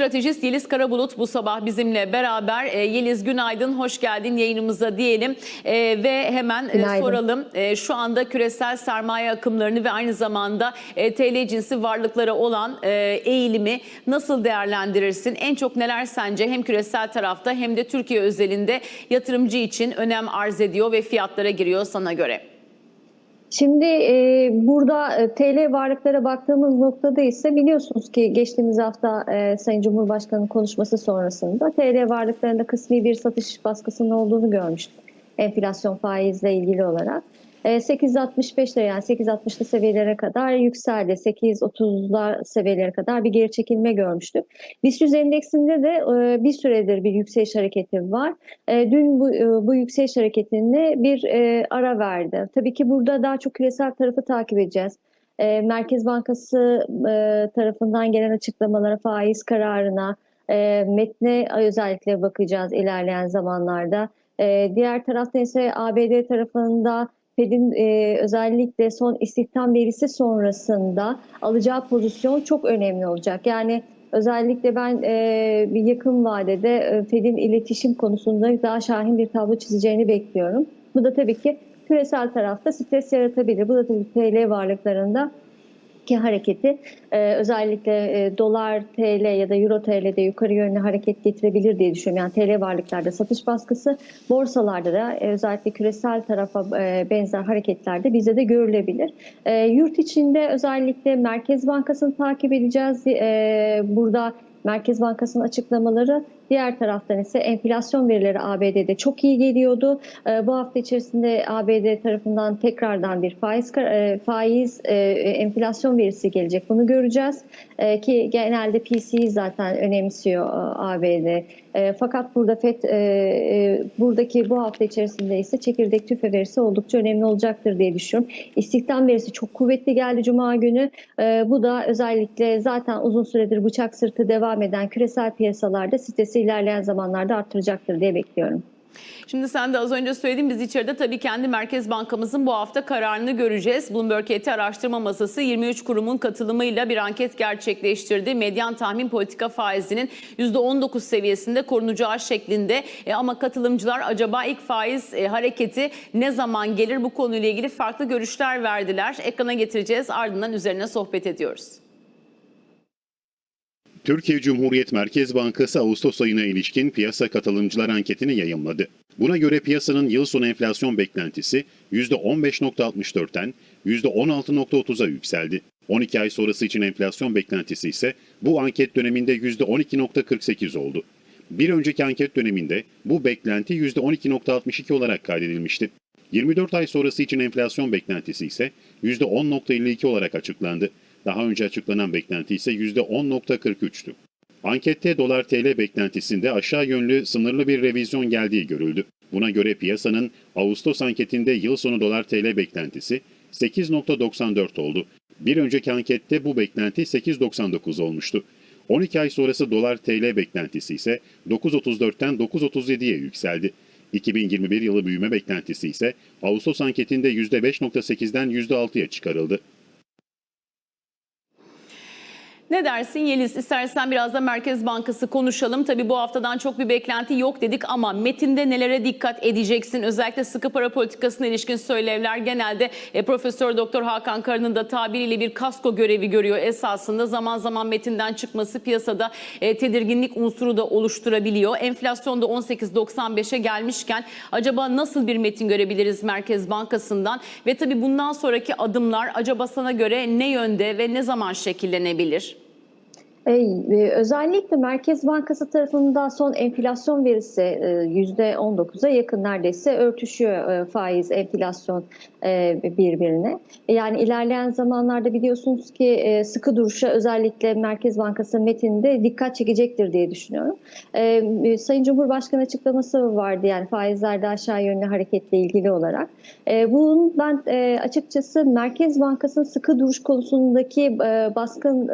Stratejist Yeliz Karabulut bu sabah bizimle beraber. E, Yeliz günaydın, hoş geldin yayınımıza diyelim. E, ve hemen e, soralım. E, şu anda küresel sermaye akımlarını ve aynı zamanda e, TL cinsi varlıklara olan e, eğilimi nasıl değerlendirirsin? En çok neler sence hem küresel tarafta hem de Türkiye özelinde yatırımcı için önem arz ediyor ve fiyatlara giriyor sana göre? Şimdi e, burada e, TL varlıklara baktığımız noktada ise biliyorsunuz ki geçtiğimiz hafta e, Sayın Cumhurbaşkanı'nın konuşması sonrasında TL varlıklarında kısmi bir satış baskısının olduğunu görmüştük. Enflasyon faizle ilgili olarak. E, 8.65 lira yani 8.60'lı seviyelere kadar yükseldi. 8.30'lar seviyelere kadar bir geri çekilme görmüştük. BIST 100 endeksinde de e, bir süredir bir yükseliş hareketi var. E, dün bu, e, bu yükseliş hareketine bir ara verdi. Tabii ki burada daha çok küresel tarafı takip edeceğiz. Merkez Bankası tarafından gelen açıklamalara, faiz kararına, metne özellikle bakacağız ilerleyen zamanlarda. Diğer tarafta ise ABD tarafında Fed'in e, özellikle son istihdam verisi sonrasında alacağı pozisyon çok önemli olacak. Yani özellikle ben e, bir yakın vadede e, Fed'in iletişim konusunda daha şahin bir tablo çizeceğini bekliyorum. Bu da tabii ki küresel tarafta stres yaratabilir. Bu da tabii TL varlıklarında ki hareketi e, özellikle e, dolar TL ya da euro TL'de yukarı yönlü hareket getirebilir diye düşünüyorum. Yani TL varlıklarda satış baskısı, borsalarda da e, özellikle küresel tarafa e, benzer hareketlerde bize de görülebilir. E, yurt içinde özellikle Merkez Bankası'nı takip edeceğiz. E, burada Merkez Bankası'nın açıklamaları diğer taraftan ise enflasyon verileri ABD'de çok iyi geliyordu. E, bu hafta içerisinde ABD tarafından tekrardan bir faiz e, faiz e, enflasyon verisi gelecek. Bunu göreceğiz. E, ki genelde PC'yi zaten önemsiyor e, ABD. E, fakat burada FED e, e, buradaki bu hafta içerisinde ise çekirdek tüfe verisi oldukça önemli olacaktır diye düşünüyorum. İstihdam verisi çok kuvvetli geldi Cuma günü. E, bu da özellikle zaten uzun süredir bıçak sırtı devam eden küresel piyasalarda stresi ilerleyen zamanlarda arttıracaktır diye bekliyorum. Şimdi sen de az önce söyledin biz içeride tabii kendi Merkez Bankamızın bu hafta kararını göreceğiz. Bloomberg ET Araştırma Masası 23 kurumun katılımıyla bir anket gerçekleştirdi. Medyan tahmin politika faizinin %19 seviyesinde korunacağı şeklinde. E, ama katılımcılar acaba ilk faiz e, hareketi ne zaman gelir bu konuyla ilgili farklı görüşler verdiler. Ekrana getireceğiz ardından üzerine sohbet ediyoruz. Türkiye Cumhuriyet Merkez Bankası Ağustos ayına ilişkin piyasa katılımcılar anketini yayımladı. Buna göre piyasanın yıl sonu enflasyon beklentisi %15.64'ten %16.30'a yükseldi. 12 ay sonrası için enflasyon beklentisi ise bu anket döneminde %12.48 oldu. Bir önceki anket döneminde bu beklenti %12.62 olarak kaydedilmişti. 24 ay sonrası için enflasyon beklentisi ise %10.52 olarak açıklandı. Daha önce açıklanan beklenti ise %10.43'tü. Ankette dolar TL beklentisinde aşağı yönlü sınırlı bir revizyon geldiği görüldü. Buna göre piyasanın Ağustos anketinde yıl sonu dolar TL beklentisi 8.94 oldu. Bir önceki ankette bu beklenti 8.99 olmuştu. 12 ay sonrası dolar TL beklentisi ise 9.34'ten 9.37'ye yükseldi. 2021 yılı büyüme beklentisi ise Ağustos anketinde %5.8'den %6'ya çıkarıldı. Ne dersin Yeliz? İstersen biraz da Merkez Bankası konuşalım. Tabii bu haftadan çok bir beklenti yok dedik ama metinde nelere dikkat edeceksin? Özellikle sıkı para politikasına ilişkin söylevler genelde e, Profesör Doktor Hakan Kara'nın da tabiriyle bir kasko görevi görüyor esasında. Zaman zaman metinden çıkması piyasada e, tedirginlik unsuru da oluşturabiliyor. Enflasyon da 18.95'e gelmişken acaba nasıl bir metin görebiliriz Merkez Bankası'ndan? Ve tabii bundan sonraki adımlar acaba sana göre ne yönde ve ne zaman şekillenebilir? Ee, özellikle Merkez Bankası tarafından son enflasyon verisi %19'a yakın neredeyse örtüşüyor e, faiz enflasyon e, birbirine. Yani ilerleyen zamanlarda biliyorsunuz ki e, sıkı duruşa özellikle Merkez Bankası metinde dikkat çekecektir diye düşünüyorum. Sayın Cumhurbaşkanı açıklaması vardı yani faizlerde aşağı yönlü hareketle ilgili olarak. Bunun ben açıkçası Merkez Bankası'nın sıkı duruş konusundaki baskın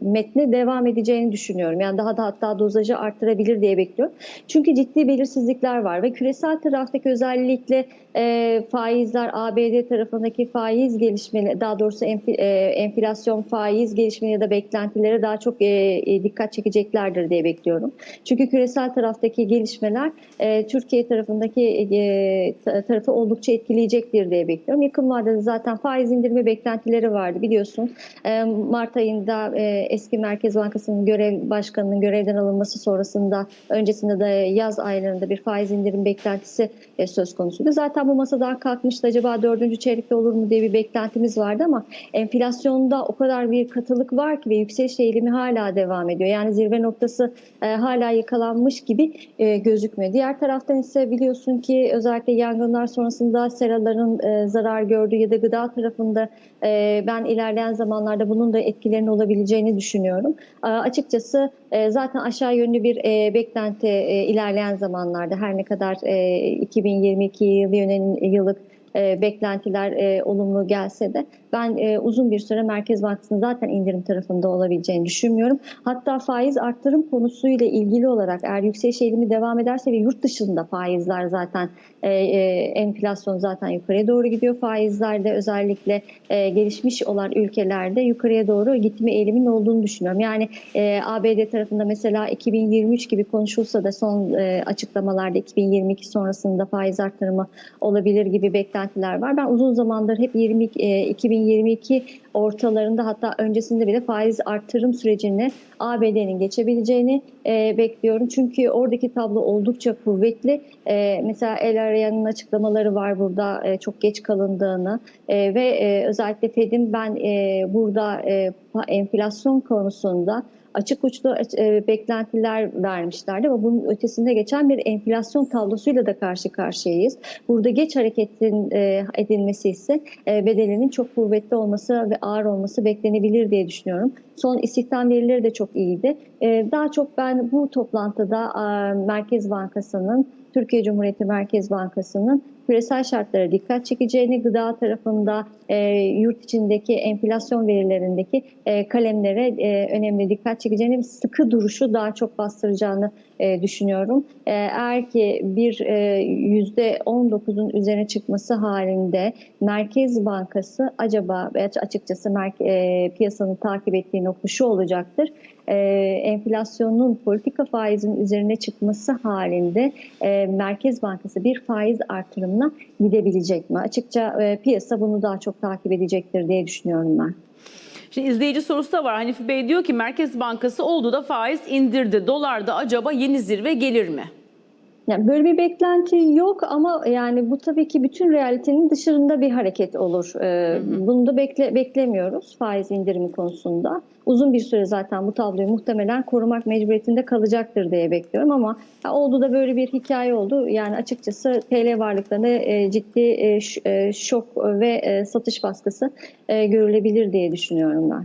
met metni devam edeceğini düşünüyorum. Yani daha da hatta dozajı arttırabilir diye bekliyorum. Çünkü ciddi belirsizlikler var ve küresel taraftaki özellikle e, faizler ABD tarafındaki faiz gelişmeleri daha doğrusu enfi- e, enflasyon faiz gelişmeleri ya da beklentilere daha çok e, e, dikkat çekeceklerdir diye bekliyorum. Çünkü küresel taraftaki gelişmeler e, Türkiye tarafındaki e, ta- tarafı oldukça etkileyecektir diye bekliyorum. Yakın vadede zaten faiz indirme beklentileri vardı biliyorsun. E, Mart ayında e, eski Merkez Bankası'nın görev başkanının görevden alınması sonrasında öncesinde de yaz aylarında bir faiz indirim beklentisi e, söz konusuydu. Zaten bu masadan kalkmıştı. Acaba dördüncü çeyrekte olur mu diye bir beklentimiz vardı ama enflasyonda o kadar bir katılık var ki ve yükseliş eğilimi hala devam ediyor. Yani zirve noktası e, hala yakalanmış gibi e, gözükmüyor. Diğer taraftan ise biliyorsun ki özellikle yangınlar sonrasında seraların e, zarar gördüğü ya da gıda tarafında e, ben ilerleyen zamanlarda bunun da etkilerinin olabileceğini düşünüyorum. E, açıkçası e, zaten aşağı yönlü bir e, beklenti e, ilerleyen zamanlarda her ne kadar e, 2022 yılı yönelik yıllık e, beklentiler e, olumlu gelse de ben e, uzun bir süre Merkez Bankası'nın zaten indirim tarafında olabileceğini düşünmüyorum. Hatta faiz arttırım konusuyla ilgili olarak eğer yükseliş eğilimi devam ederse ve yurt dışında faizler zaten e, e, enflasyon zaten yukarıya doğru gidiyor. Faizlerde özellikle e, gelişmiş olan ülkelerde yukarıya doğru gitme eğiliminin olduğunu düşünüyorum. Yani e, ABD tarafında mesela 2023 gibi konuşulsa da son e, açıklamalarda 2022 sonrasında faiz arttırımı olabilir gibi beklentiler var. Ben uzun zamandır hep 20, e, 2022 ortalarında hatta öncesinde bile faiz artırım sürecini ABD'nin geçebileceğini e, bekliyorum. Çünkü oradaki tablo oldukça kuvvetli. E, mesela El Arayan'ın açıklamaları var burada e, çok geç kalındığını e, ve e, özellikle Fed'in ben e, burada e, enflasyon konusunda açık uçlu e, beklentiler vermişlerdi ama bunun ötesinde geçen bir enflasyon tablosuyla da karşı karşıyayız. Burada geç hareketin e, edilmesi ise e, bedelinin çok kuvvetli olması ve ağır olması beklenebilir diye düşünüyorum. Son istihdam verileri de çok iyiydi. E, daha çok ben bu toplantıda e, Merkez Bankası'nın Türkiye Cumhuriyeti Merkez Bankası'nın küresel şartlara dikkat çekeceğini, gıda tarafında e, yurt içindeki enflasyon verilerindeki e, kalemlere önemli dikkat çekeceğini sıkı duruşu daha çok bastıracağını düşünüyorum. Eğer ki bir e, yüzde 19'un üzerine çıkması halinde Merkez Bankası acaba açıkçası piyasanın takip ettiği nokta şu olacaktır. E, enflasyonun politika faizinin üzerine çıkması halinde e, Merkez Bankası bir faiz artırımına gidebilecek mi? Açıkça e, piyasa bunu daha çok takip edecektir diye düşünüyorum ben. Şimdi izleyici sorusu da var. Hanifi Bey diyor ki Merkez Bankası oldu da faiz indirdi. Dolarda acaba yeni zirve gelir mi? Yani böyle bir beklenti yok ama yani bu tabii ki bütün realitenin dışında bir hareket olur. Ee, Bunu da bekle, beklemiyoruz faiz indirimi konusunda. Uzun bir süre zaten bu tabloyu muhtemelen korumak mecburiyetinde kalacaktır diye bekliyorum ama oldu da böyle bir hikaye oldu. Yani açıkçası TL varlıklarında e, ciddi e, e, şok ve e, satış baskısı e, görülebilir diye düşünüyorum ben.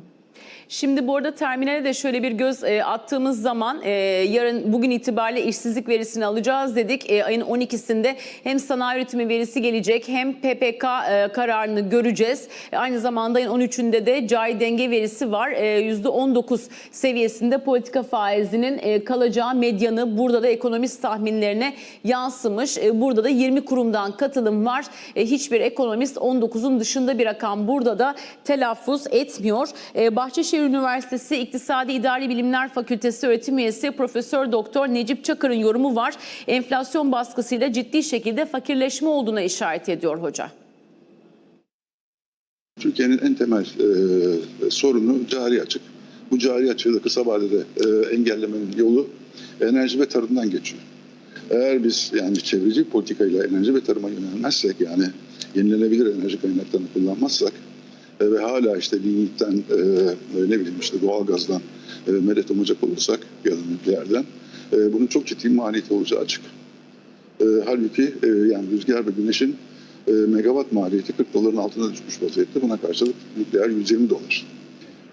Şimdi bu arada terminale de şöyle bir göz e, attığımız zaman e, yarın bugün itibariyle işsizlik verisini alacağız dedik. E, ayın 12'sinde hem sanayi üretimi verisi gelecek hem PPK e, kararını göreceğiz. E, aynı zamanda ayın 13'ünde de cari denge verisi var. E, %19 seviyesinde politika faizinin e, kalacağı medyanı burada da ekonomist tahminlerine yansımış. E, burada da 20 kurumdan katılım var. E, hiçbir ekonomist 19'un dışında bir rakam burada da telaffuz etmiyor. E, Bahçeşehir Üniversitesi İktisadi İdari Bilimler Fakültesi öğretim üyesi Profesör Doktor Necip Çakır'ın yorumu var. Enflasyon baskısıyla ciddi şekilde fakirleşme olduğuna işaret ediyor hoca. Türkiye'nin en temel e, sorunu cari açık. Bu cari açığı da kısa vadede e, engellemenin yolu enerji ve tarımdan geçiyor. Eğer biz yani çevreci politikayla enerji ve tarıma yönelmezsek yani yenilenebilir enerji kaynaklarını kullanmazsak e, ve hala işte lignitten e, ne bileyim işte doğalgazdan e, medet umacak olursak ya da nükleerden e, bunun çok ciddi maliyeti olacağı açık. E, halbuki e, yani rüzgar ve güneşin e, megawatt maliyeti 40 doların altına düşmüş vaziyette. Buna karşılık nükleer 120 dolar.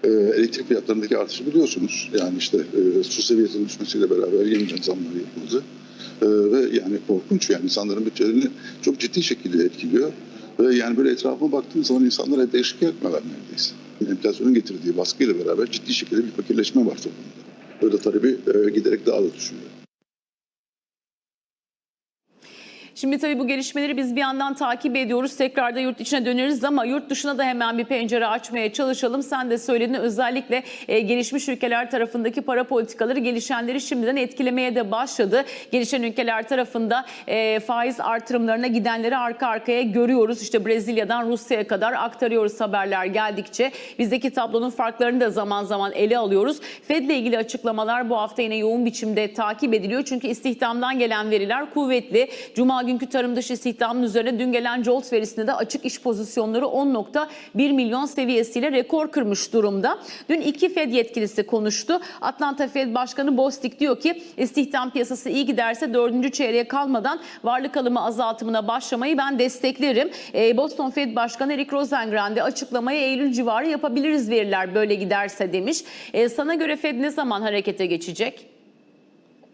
E, elektrik fiyatlarındaki artışı biliyorsunuz. Yani işte e, su seviyesinin düşmesiyle beraber yeniden zamlar yapıldı. E, ve yani korkunç yani insanların bütçelerini çok ciddi şekilde etkiliyor. Yani böyle etrafıma baktığım zaman insanlar hep eşlik etmeler neredeyse. Enflasyonun getirdiği baskıyla beraber ciddi şekilde bir fakirleşme var toplumda. Böyle talebi e, giderek daha da düşüyor. Şimdi tabii bu gelişmeleri biz bir yandan takip ediyoruz. Tekrar da yurt içine döneriz ama yurt dışına da hemen bir pencere açmaya çalışalım. Sen de söyledin özellikle e, gelişmiş ülkeler tarafındaki para politikaları gelişenleri şimdiden etkilemeye de başladı. Gelişen ülkeler tarafında e, faiz artırımlarına gidenleri arka arkaya görüyoruz. İşte Brezilya'dan Rusya'ya kadar aktarıyoruz haberler geldikçe. Bizdeki tablonun farklarını da zaman zaman ele alıyoruz. Fed ile ilgili açıklamalar bu hafta yine yoğun biçimde takip ediliyor. Çünkü istihdamdan gelen veriler kuvvetli. Cuma günkü tarım dışı istihdamın üzerine dün gelen JOLTS verisinde de açık iş pozisyonları 10.1 milyon seviyesiyle rekor kırmış durumda. Dün iki Fed yetkilisi konuştu. Atlanta Fed Başkanı Bostic diyor ki istihdam piyasası iyi giderse dördüncü çeyreğe kalmadan varlık alımı azaltımına başlamayı ben desteklerim. Ee, Boston Fed Başkanı Eric Rosengrande açıklamayı Eylül civarı yapabiliriz veriler böyle giderse demiş. Ee, sana göre Fed ne zaman harekete geçecek?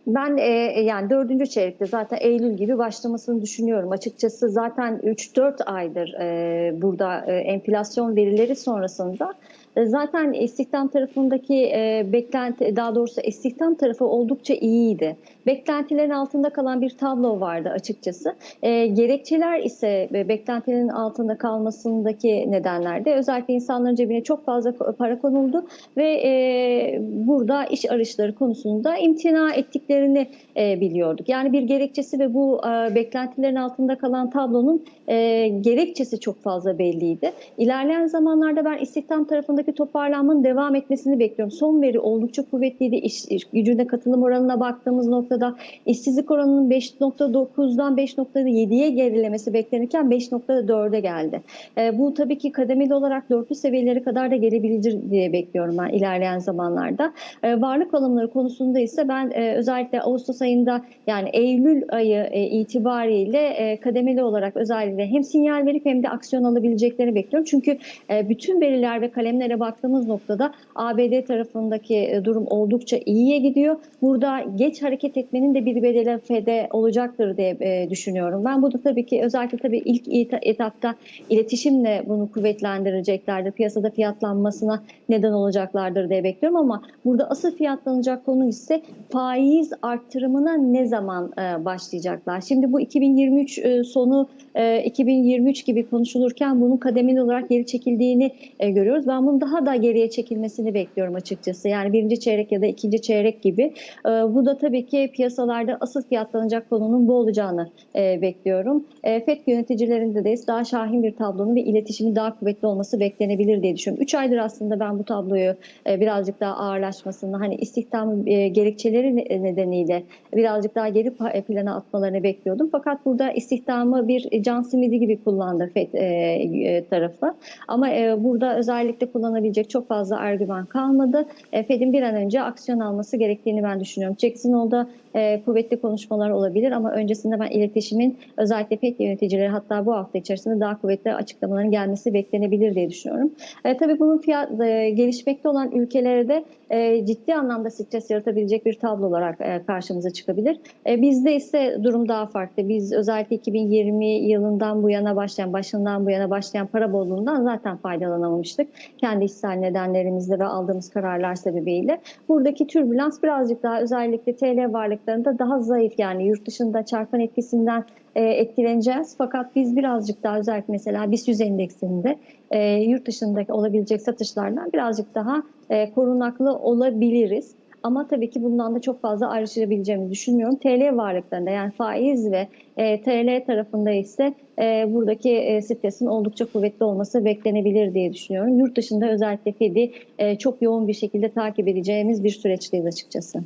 Ben e, yani dördüncü çeyrekte zaten Eylül gibi başlamasını düşünüyorum. Açıkçası zaten 3-4 aydır e, burada e, enflasyon verileri sonrasında e, zaten istihdam tarafındaki e, beklenti daha doğrusu istihdam tarafı oldukça iyiydi. Beklentilerin altında kalan bir tablo vardı açıkçası. E, gerekçeler ise e, beklentilerin altında kalmasındaki nedenlerde özellikle insanların cebine çok fazla para konuldu ve e, burada iş arayışları konusunda imtina ettiklerini e, biliyorduk. Yani bir gerekçesi ve bu e, beklentilerin altında kalan tablonun e, gerekçesi çok fazla belliydi. İlerleyen zamanlarda ben istihdam tarafındaki toparlanmanın devam etmesini bekliyorum. Son veri oldukça kuvvetliydi. İş, iş gücüne katılım oranına baktığımız noktada işsizlik oranının 5.9'dan 5.7'ye gerilemesi beklenirken 5.4'e geldi. E, bu tabii ki kademeli olarak dörtlü seviyeleri kadar da gelebilir diye bekliyorum ben ilerleyen zamanlarda. E, varlık alımları konusunda ise ben e, özellikle Ağustos ayında yani Eylül ayı e, itibariyle e, kademeli olarak özellikle hem sinyal verip hem de aksiyon alabileceklerini bekliyorum. Çünkü e, bütün veriler ve kalemlere baktığımız noktada ABD tarafındaki e, durum oldukça iyiye gidiyor. Burada geç hareket etmenin de bir bedeli FED'e olacaktır diye e, düşünüyorum. Ben burada tabii ki özellikle tabii ilk eta- etapta iletişimle bunu kuvvetlendireceklerdir. Piyasada fiyatlanmasına neden olacaklardır diye bekliyorum ama burada asıl fiyatlanacak konu ise faiz arttırımına ne zaman e, başlayacaklar? Şimdi bu 2023 e, sonu e, 2023 gibi konuşulurken bunun kademeli olarak geri çekildiğini e, görüyoruz. Ben bunun daha da geriye çekilmesini bekliyorum açıkçası. Yani birinci çeyrek ya da ikinci çeyrek gibi. E, bu da tabii ki piyasalarda asıl fiyatlanacak konunun bu olacağını e, bekliyorum. E, FED yöneticilerinde de daha şahin bir tablonun ve iletişimin daha kuvvetli olması beklenebilir diye düşünüyorum. 3 aydır aslında ben bu tabloyu e, birazcık daha ağırlaşmasını hani istihdam e, gerekçeleri ne- nedeniyle birazcık daha geri pa- plana atmalarını bekliyordum. Fakat burada istihdamı bir can simidi gibi kullandı FED e, e, tarafı. Ama e, burada özellikle kullanabilecek çok fazla argüman kalmadı. E, Fed'in bir an önce aksiyon alması gerektiğini ben düşünüyorum. Jackson Hole'da e, kuvvetli konuşmalar olabilir ama öncesinde ben iletişimin özellikle FED yöneticileri hatta bu hafta içerisinde daha kuvvetli açıklamaların gelmesi beklenebilir diye düşünüyorum. E, tabii bunun fiyat, e, gelişmekte olan ülkelere de e, ciddi anlamda stres yaratabilecek bir tablo olarak e, karşımıza çıkabilir. E, bizde ise durum daha farklı. Biz özellikle 2020 yılından bu yana başlayan, başından bu yana başlayan para bolluğundan zaten faydalanamamıştık. Kendi içsel nedenlerimizle ve aldığımız kararlar sebebiyle. Buradaki türbülans birazcık daha özellikle TL varlıklarında daha zayıf yani yurt dışında çarpan etkisinden e, etkileneceğiz. Fakat biz birazcık daha özellikle mesela BIST 100 endeksinde e, yurt dışındaki olabilecek satışlardan birazcık daha e, korunaklı olabiliriz. Ama tabii ki bundan da çok fazla ayrışabileceğimizi düşünmüyorum. TL varlıklarında yani faiz ve e, TL tarafında ise e, buradaki e, stresin oldukça kuvvetli olması beklenebilir diye düşünüyorum. Yurt dışında özellikle Fed'i e, çok yoğun bir şekilde takip edeceğimiz bir süreçteyiz açıkçası.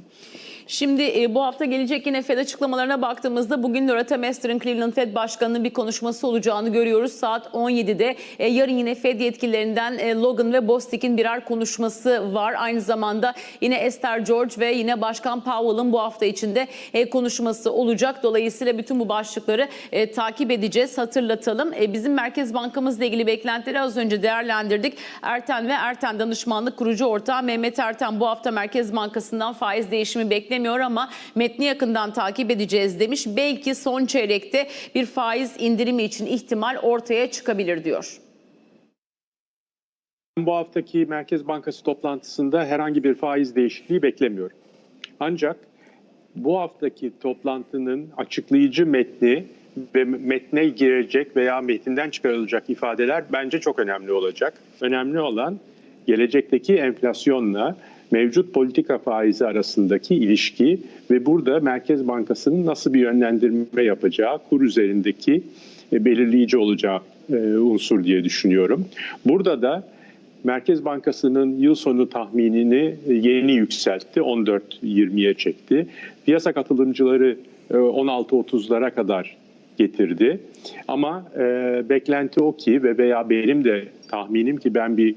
Şimdi e, bu hafta gelecek yine Fed açıklamalarına baktığımızda bugün Loretta Mester'ın Cleveland Fed Başkanı'nın bir konuşması olacağını görüyoruz. Saat 17'de e, yarın yine Fed yetkililerinden e, Logan ve Bostic'in birer konuşması var. Aynı zamanda yine Esther George ve yine Başkan Powell'ın bu hafta içinde konuşması olacak. Dolayısıyla bütün bu başlıkları takip edeceğiz. Hatırlatalım. Bizim Merkez Bankamızla ilgili beklentileri az önce değerlendirdik. Erten ve Erten Danışmanlık kurucu ortağı Mehmet Erten bu hafta Merkez Bankası'ndan faiz değişimi beklemiyor beklemiyor ama metni yakından takip edeceğiz demiş. Belki son çeyrekte bir faiz indirimi için ihtimal ortaya çıkabilir diyor. Bu haftaki Merkez Bankası toplantısında herhangi bir faiz değişikliği beklemiyorum. Ancak bu haftaki toplantının açıklayıcı metni ve metne girecek veya metinden çıkarılacak ifadeler bence çok önemli olacak. Önemli olan gelecekteki enflasyonla mevcut politika faizi arasındaki ilişki ve burada Merkez Bankası'nın nasıl bir yönlendirme yapacağı, kur üzerindeki e, belirleyici olacağı e, unsur diye düşünüyorum. Burada da Merkez Bankası'nın yıl sonu tahminini yeni yükseltti. 14-20'ye çekti. Piyasa katılımcıları e, 16-30'lara kadar getirdi. Ama e, beklenti o ki ve veya benim de tahminim ki ben bir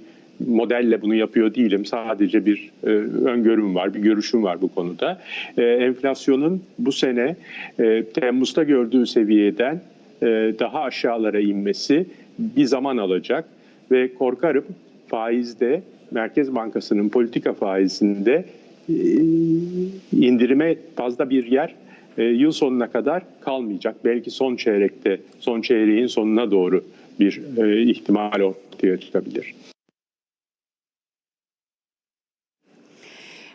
modelle bunu yapıyor değilim. Sadece bir e, öngörüm var, bir görüşüm var bu konuda. E, enflasyonun bu sene e, Temmuz'da gördüğü seviyeden e, daha aşağılara inmesi bir zaman alacak ve korkarım faizde Merkez Bankası'nın politika faizinde e, indirime fazla bir yer e, yıl sonuna kadar kalmayacak. Belki son çeyrekte, son çeyreğin sonuna doğru bir e, ihtimal ortaya çıkabilir.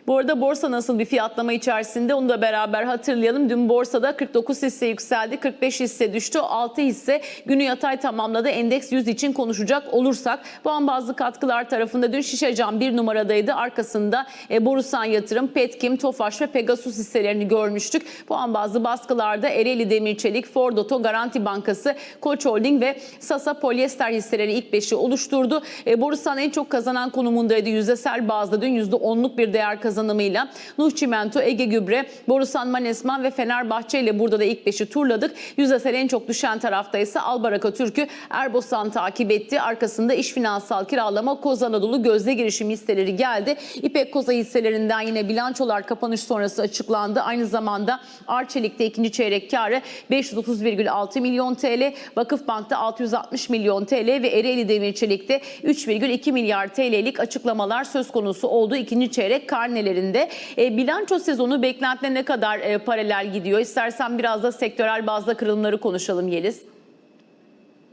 Bu arada borsa nasıl bir fiyatlama içerisinde onu da beraber hatırlayalım. Dün borsada 49 hisse yükseldi, 45 hisse düştü, 6 hisse günü yatay tamamladı. Endeks 100 için konuşacak olursak bu an bazı katkılar tarafında dün Şişecam bir numaradaydı. Arkasında e, Borusan Yatırım, Petkim, Tofaş ve Pegasus hisselerini görmüştük. Bu an bazı baskılarda Ereğli Demir Çelik, Ford Oto, Garanti Bankası, Koç Holding ve Sasa Polyester hisseleri ilk beşi oluşturdu. E, Borusan en çok kazanan konumundaydı. Yüzdesel bazda dün %10'luk bir değer kazanımıyla Nuh Çimento, Ege Gübre, Borusan Manesman ve Fenerbahçe ile burada da ilk beşi turladık. Yüzdesel en çok düşen tarafta ise Albaraka Türk'ü Erbosan takip etti. Arkasında İş Finansal Kiralama, Koz Anadolu Gözde Girişim hisseleri geldi. İpek Koza hisselerinden yine bilançolar kapanış sonrası açıklandı. Aynı zamanda Arçelik'te ikinci çeyrek karı 530,6 milyon TL, Vakıfbank'ta 660 milyon TL ve Ereğli Demirçelik'te 3,2 milyar TL'lik açıklamalar söz konusu oldu ikinci çeyrek karnelerinde. E, bilanço sezonu beklentilerine ne kadar e, paralel gidiyor? İstersen biraz da sektörel bazda kırılımları konuşalım Yeliz.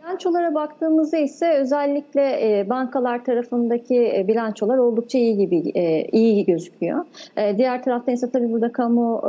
Bilançolara baktığımızda ise özellikle e, bankalar tarafındaki e, bilançolar oldukça iyi gibi e, iyi gözüküyor. Diğer taraftan ise tabii burada kamu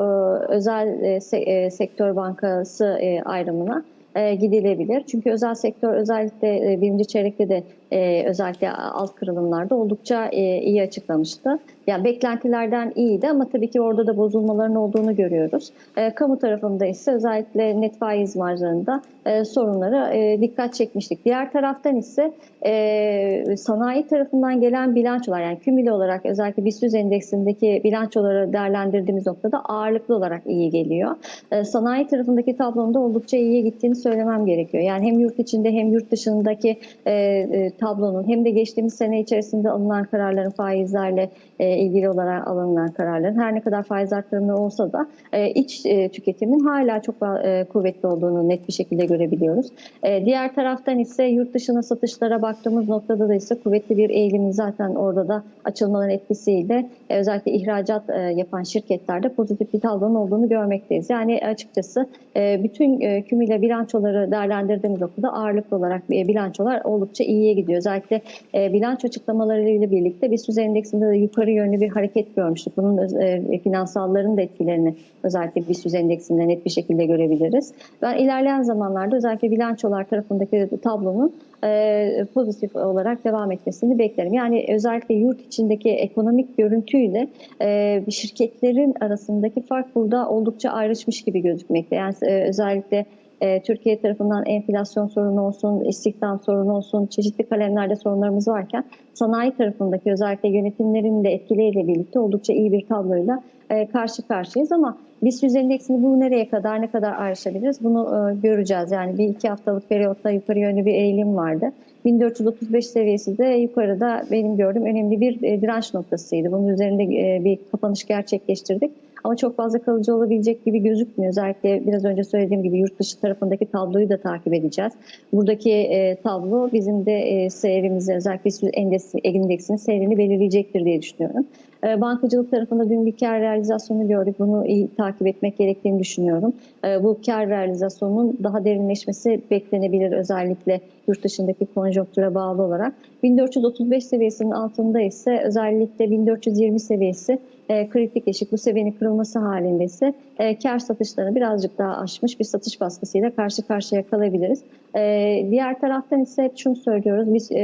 özel se, sektör bankası ayrımına gidilebilir. Çünkü özel sektör özellikle birinci çeyrekte de e, özellikle alt kırılımlarda oldukça e, iyi açıklamıştı. Yani beklentilerden iyiydi ama tabii ki orada da bozulmaların olduğunu görüyoruz. E, kamu tarafında ise özellikle net faiz marjlarında e, sorunlara e, dikkat çekmiştik. Diğer taraftan ise e, sanayi tarafından gelen bilançolar yani kümüle olarak özellikle BIST 100 endeksindeki bilançoları değerlendirdiğimiz noktada ağırlıklı olarak iyi geliyor. E, sanayi tarafındaki tablonda oldukça iyiye gittiğini söylemem gerekiyor. Yani hem yurt içinde hem yurt dışındaki e, e, tablonun hem de geçtiğimiz sene içerisinde alınan kararların faizlerle e, ilgili olarak alınan kararların her ne kadar faiz artırımı olsa da e, iç e, tüketimin hala çok e, kuvvetli olduğunu net bir şekilde görebiliyoruz. E, diğer taraftan ise yurt dışına satışlara baktığımız noktada da ise kuvvetli bir eğilimin zaten orada da açılmaların etkisiyle e, özellikle ihracat e, yapan şirketlerde pozitif bir tablonun olduğunu görmekteyiz. Yani açıkçası e, bütün e, kümüle bilançoları değerlendirdiğimiz noktada ağırlıklı olarak e, bilançolar oldukça iyiye gidiyor. Özellikle e, bilanço açıklamalarıyla birlikte BIST endeksinde de yukarı yönlü bir hareket görmüştük. Bunun e, finansalların da etkilerini özellikle BIST endeksinde net bir şekilde görebiliriz. Ben ilerleyen zamanlarda özellikle bilançolar tarafındaki tablonun e, pozitif olarak devam etmesini beklerim. Yani özellikle yurt içindeki ekonomik görüntüyle e, şirketlerin arasındaki fark burada oldukça ayrışmış gibi gözükmekte. Yani e, özellikle e, Türkiye tarafından enflasyon sorunu olsun, istihdam sorunu olsun, çeşitli kalemlerde sorunlarımız varken sanayi tarafındaki özellikle yönetimlerin de etkileriyle birlikte oldukça iyi bir tabloyla e, karşı karşıyayız ama BIST 100 endeksini bu nereye kadar ne kadar ayrışabiliriz bunu e, göreceğiz. Yani bir iki haftalık periyotta yukarı yönlü bir eğilim vardı. 1435 seviyesi de yukarıda benim gördüğüm önemli bir e, direnç noktasıydı. Bunun üzerinde e, bir kapanış gerçekleştirdik. Ama çok fazla kalıcı olabilecek gibi gözükmüyor. Özellikle biraz önce söylediğim gibi yurt dışı tarafındaki tabloyu da takip edeceğiz. Buradaki e, tablo bizim de e, seyrimizi özellikle endeks, endeksinin seyrini belirleyecektir diye düşünüyorum. E, bankacılık tarafında dün bir kar realizasyonu gördük. Bunu iyi takip etmek gerektiğini düşünüyorum. E, bu kar realizasyonunun daha derinleşmesi beklenebilir özellikle yurt dışındaki konjonktüre bağlı olarak. 1435 seviyesinin altında ise özellikle 1420 seviyesi e, kritik eşik bu seviyenin kırılması halinde ise e, kar satışlarını birazcık daha aşmış bir satış baskısıyla karşı karşıya kalabiliriz. E, diğer taraftan ise hep şunu söylüyoruz biz e,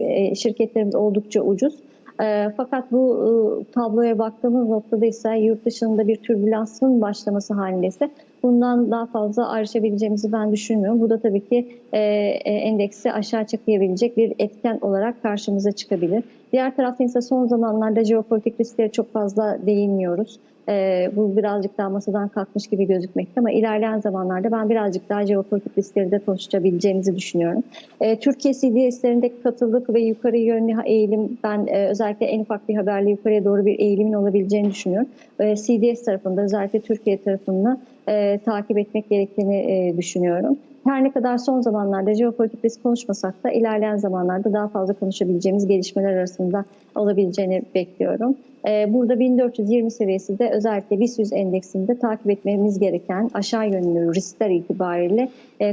e, şirketlerimiz oldukça ucuz. E, fakat bu e, tabloya baktığımız noktada ise yurt dışında bir türbülansın başlaması halinde ise bundan daha fazla ayrışabileceğimizi ben düşünmüyorum. Bu da tabii ki e, e, endeksi aşağı çekebilecek bir etken olarak karşımıza çıkabilir. Diğer taraftan ise son zamanlarda jeopolitik risklere çok fazla değinmiyoruz. E, bu birazcık daha masadan kalkmış gibi gözükmekte ama ilerleyen zamanlarda ben birazcık daha jeopolitik riskleri de konuşabileceğimizi düşünüyorum. E, Türkiye CDS'lerindeki katıldık ve yukarı yönlü eğilim ben e, özellikle en ufak bir haberle yukarıya doğru bir eğilimin olabileceğini düşünüyorum. E, CDS tarafında özellikle Türkiye tarafında e, takip etmek gerektiğini e, düşünüyorum. Her ne kadar son zamanlarda jeopolitik risk konuşmasak da ilerleyen zamanlarda daha fazla konuşabileceğimiz gelişmeler arasında olabileceğini bekliyorum. E, burada 1420 seviyesi de özellikle BIST 100 endeksinde takip etmemiz gereken aşağı yönlü riskler itibariyle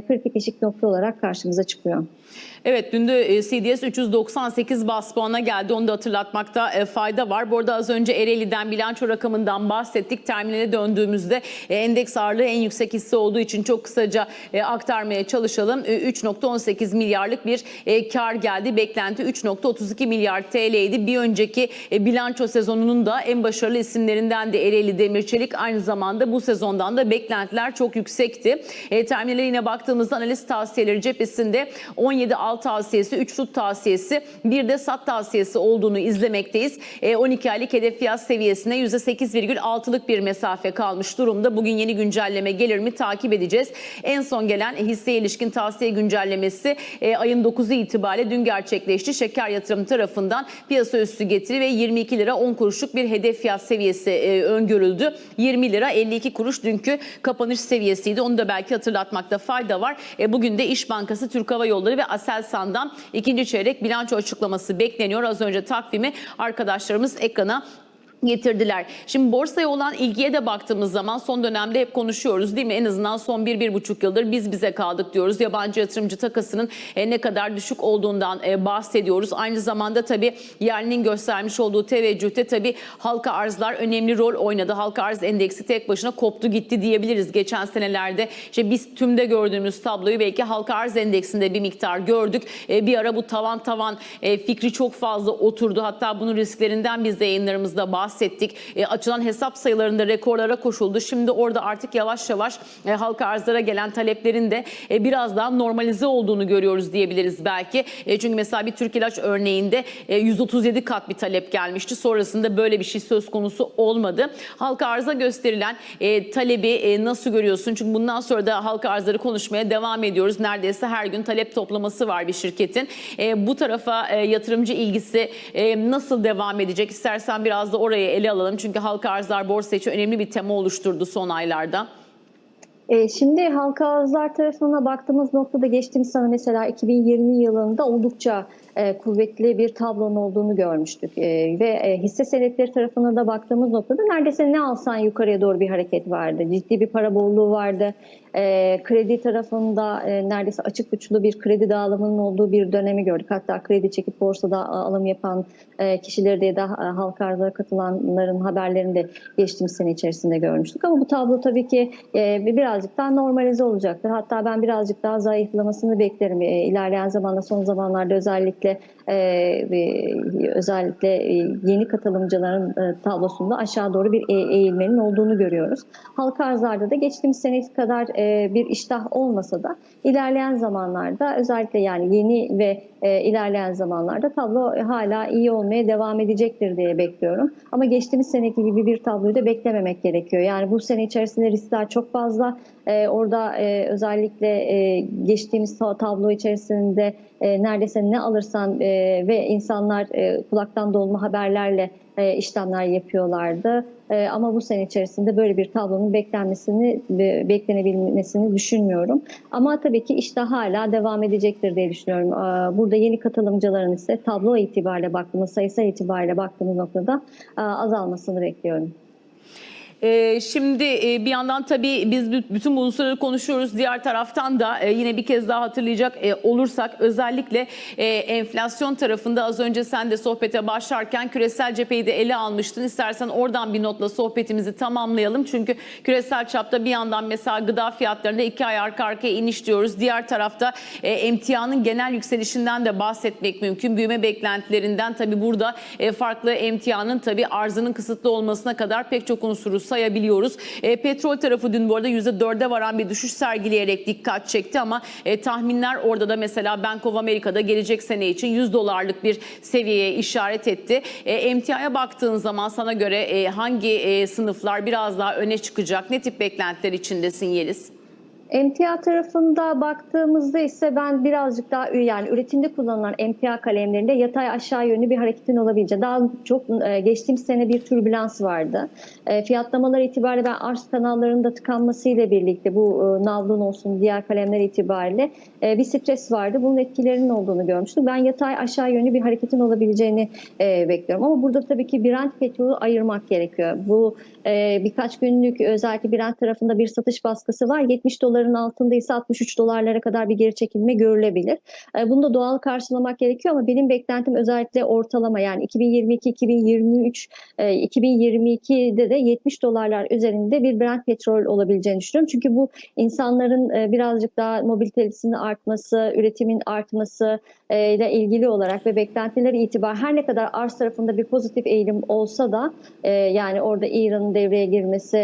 kritik eşik nokta olarak karşımıza çıkıyor. Evet dün de e, CDS 398 bas puana geldi. Onu da hatırlatmakta e, fayda var. Bu arada az önce Ereğli'den bilanço rakamından bahsettik. Terminale döndüğümüzde e, endeks ağırlığı en yüksek hisse olduğu için çok kısaca e, aktarmaya çalışalım. E, 3.18 milyarlık bir e, kar geldi. Beklenti 3.32 milyar TL'ydi. Bir önceki e, bilanço sezonunun da en başarılı isimlerinden de Ereğli Demirçelik. Aynı zamanda bu sezondan da beklentiler çok yüksekti. E, terminale yine baktığımızda analiz tavsiyeleri cephesinde 17 al tavsiyesi, 3 tut tavsiyesi, bir de sat tavsiyesi olduğunu izlemekteyiz. E, 12 aylık hedef fiyat seviyesine %8,6'lık bir mesafe kalmış durumda. Bugün yeni güncelleme gelir mi takip edeceğiz. En son gelen hisseye ilişkin tavsiye güncellemesi e, ayın 9'u itibariyle dün gerçekleşti. Şeker yatırım tarafından piyasa üstü getiri ve 22 lira 10 kuruşluk bir hedef fiyat seviyesi e, öngörüldü. 20 lira 52 kuruş dünkü kapanış seviyesiydi. Onu da belki hatırlatmakta fayda var. E, bugün de İş Bankası, Türk Hava Yolları ve Aselsan'dan ikinci çeyrek bilanço açıklaması bekleniyor. Az önce takvimi arkadaşlarımız ekrana getirdiler. Şimdi borsaya olan ilgiye de baktığımız zaman son dönemde hep konuşuyoruz değil mi? En azından son bir, bir buçuk yıldır biz bize kaldık diyoruz. Yabancı yatırımcı takasının e, ne kadar düşük olduğundan e, bahsediyoruz. Aynı zamanda tabii yerlinin göstermiş olduğu teveccühte tabii halka arzlar önemli rol oynadı. Halka arz endeksi tek başına koptu gitti diyebiliriz. Geçen senelerde işte biz tümde gördüğümüz tabloyu belki halka arz endeksinde bir miktar gördük. E, bir ara bu tavan tavan fikri çok fazla oturdu. Hatta bunun risklerinden biz de yayınlarımızda bahsettik bahsettik. E, açılan hesap sayılarında rekorlara koşuldu. Şimdi orada artık yavaş yavaş e, halka arzlara gelen taleplerin de e, biraz daha normalize olduğunu görüyoruz diyebiliriz belki. E, çünkü mesela bir Türk İlaç örneğinde e, 137 kat bir talep gelmişti. Sonrasında böyle bir şey söz konusu olmadı. Halka arza gösterilen e, talebi e, nasıl görüyorsun? Çünkü bundan sonra da halka arzları konuşmaya devam ediyoruz. Neredeyse her gün talep toplaması var bir şirketin. E, bu tarafa e, yatırımcı ilgisi e, nasıl devam edecek? İstersen biraz da oraya ele alalım. Çünkü halka arzlar borsa için önemli bir tema oluşturdu son aylarda. E, şimdi halka arzlar tarafına baktığımız noktada geçtiğimiz sene mesela 2020 yılında oldukça kuvvetli bir tablonun olduğunu görmüştük. E, ve e, hisse senetleri tarafına da baktığımız noktada neredeyse ne alsan yukarıya doğru bir hareket vardı. Ciddi bir para bolluğu vardı. E, kredi tarafında e, neredeyse açık uçlu bir kredi dağılımının olduğu bir dönemi gördük. Hatta kredi çekip borsada alım yapan e, kişileri de, de halka katılanların haberlerini de geçtiğimiz sene içerisinde görmüştük. Ama bu tablo tabii ki e, birazcık daha normalize olacaktır. Hatta ben birazcık daha zayıflamasını beklerim. E, ilerleyen zamanda son zamanlarda özellikle e, özellikle e, yeni katılımcıların e, tablosunda aşağı doğru bir e, eğilmenin olduğunu görüyoruz. Halka arzlarda da geçtiğimiz sene kadar e, bir iştah olmasa da ilerleyen zamanlarda özellikle yani yeni ve e, ilerleyen zamanlarda tablo hala iyi olmaya devam edecektir diye bekliyorum. Ama geçtiğimiz seneki gibi bir tabloyu da beklememek gerekiyor. Yani bu sene içerisinde riskler çok fazla. E, orada e, özellikle e, geçtiğimiz tablo içerisinde e, neredeyse ne alırsan e, ve insanlar e, kulaktan dolma haberlerle e, işlemler yapıyorlardı. E, ama bu sene içerisinde böyle bir tablonun beklenmesini, e, beklenebilmesini düşünmüyorum. Ama tabii ki işte hala devam edecektir diye düşünüyorum. Aa, Burada yeni katılımcıların ise tablo itibariyle baktığımız, sayısal itibariyle baktığımız noktada aa, azalmasını bekliyorum. Ee, şimdi e, bir yandan tabii biz bü- bütün bu unsurları konuşuyoruz. Diğer taraftan da e, yine bir kez daha hatırlayacak e, olursak özellikle e, enflasyon tarafında az önce sen de sohbete başlarken küresel cepheyi de ele almıştın. İstersen oradan bir notla sohbetimizi tamamlayalım. Çünkü küresel çapta bir yandan mesela gıda fiyatlarında iki ay arka arkaya iniş diyoruz. Diğer tarafta e, emtianın genel yükselişinden de bahsetmek mümkün. Büyüme beklentilerinden tabii burada e, farklı emtianın tabii arzının kısıtlı olmasına kadar pek çok unsuru sayabiliyoruz. E, petrol tarafı dün bu arada %4'e varan bir düşüş sergileyerek dikkat çekti ama e, tahminler orada da mesela Bank of America'da gelecek sene için 100 dolarlık bir seviyeye işaret etti. E, emtiaya baktığın zaman sana göre e, hangi e, sınıflar biraz daha öne çıkacak? Ne tip beklentiler içindesin Yeliz? Emtia tarafında baktığımızda ise ben birazcık daha yani üretimde kullanılan emtia kalemlerinde yatay aşağı yönlü bir hareketin olabileceği. Daha çok e, geçtiğimiz sene bir türbülans vardı. E, fiyatlamalar itibariyle ben arz kanallarında tıkanmasıyla birlikte bu e, navlun olsun diğer kalemler itibariyle bir stres vardı. Bunun etkilerinin olduğunu görmüştüm. Ben yatay aşağı yönlü bir hareketin olabileceğini bekliyorum. Ama burada tabii ki Brent petrolü ayırmak gerekiyor. Bu birkaç günlük özellikle Brent tarafında bir satış baskısı var. 70 doların altında ise 63 dolarlara kadar bir geri çekilme görülebilir. E, bunu da doğal karşılamak gerekiyor ama benim beklentim özellikle ortalama yani 2022-2023 e, 2022'de de 70 dolarlar üzerinde bir Brent petrol olabileceğini düşünüyorum. Çünkü bu insanların e, birazcık daha mobilitesinin artması, üretimin artması e, ile ilgili olarak ve beklentileri itibar her ne kadar arz tarafında bir pozitif eğilim olsa da yani orada İran'ın devreye girmesi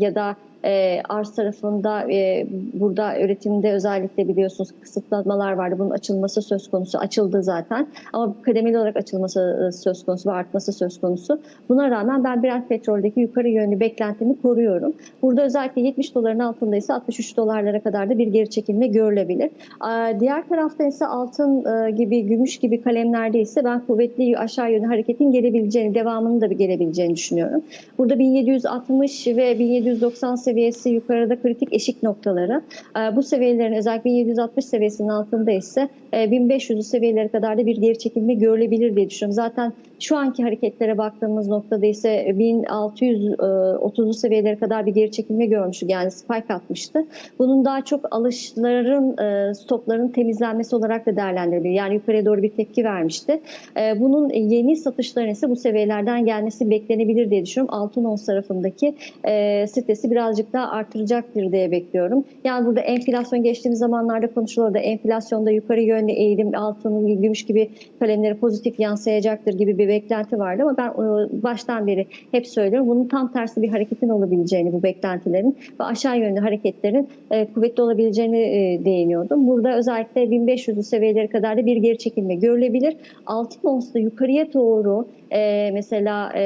ya da e, arz tarafında e, burada üretimde özellikle biliyorsunuz kısıtlamalar vardı. Bunun açılması söz konusu. Açıldı zaten. Ama kademeli olarak açılması e, söz konusu ve artması söz konusu. Buna rağmen ben Brent petroldeki yukarı yönlü beklentimi koruyorum. Burada özellikle 70 doların altında ise 63 dolarlara kadar da bir geri çekilme görülebilir. Aa, Diğer tarafta ise altın e, gibi, gümüş gibi kalemlerde ise ben kuvvetli aşağı yönlü hareketin gelebileceğini, devamının da bir gelebileceğini düşünüyorum. Burada 1760 ve 1790 seviyesi yukarıda kritik eşik noktaları. Ee, Bu seviyelerin özellikle 1760 seviyesinin altında ise e, 1500 seviyelere kadar da bir geri çekilme görülebilir diye düşünüyorum. Zaten şu anki hareketlere baktığımız noktada ise 1630 seviyelere kadar bir geri çekilme görmüştük. Yani spike atmıştı. Bunun daha çok alışların, e, stopların temizlenmesi olarak da değerlendirilebilir. Yani yukarıya doğru bir tepki vermişti. E, Bunun yeni satışların ise bu seviyelerden gelmesi beklenebilir diye düşünüyorum. Altın ons tarafındaki e, stresi birazcık daha artıracaktır diye bekliyorum. Yani burada enflasyon geçtiğimiz zamanlarda konuşuluyordu. Enflasyonda yukarı yönlü eğilim, altın, gümüş gibi kalemleri pozitif yansıyacaktır gibi bir beklenti vardı ama ben e, baştan beri hep söylüyorum. Bunun tam tersi bir hareketin olabileceğini bu beklentilerin ve aşağı yönlü hareketlerin e, kuvvetli olabileceğini e, değiniyordum. Burada özellikle 1500'lü seviyeleri kadar da bir geri çekilme görülebilir. Altın onsda yukarıya doğru e, mesela e,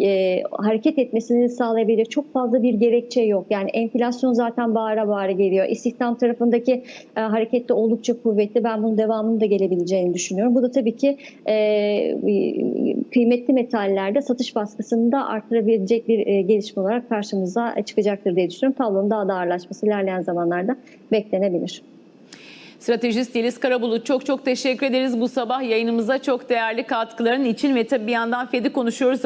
e, hareket etmesini sağlayabilir çok fazla bir gerekçe yok. Yani enflasyon zaten bağıra bağıra geliyor. İstihdam tarafındaki e, hareket de oldukça kuvvetli. Ben bunun devamının da gelebileceğini düşünüyorum. Bu da tabii ki e, kıymetli metallerde satış baskısını da artırabilecek bir e, gelişme olarak karşımıza çıkacaktır diye düşünüyorum. Tablonun daha da ağırlaşması ilerleyen zamanlarda beklenebilir. Stratejist Yeliz Karabulut çok çok teşekkür ederiz bu sabah yayınımıza çok değerli katkıların için ve tabii bir yandan Fed'i konuşuyoruz.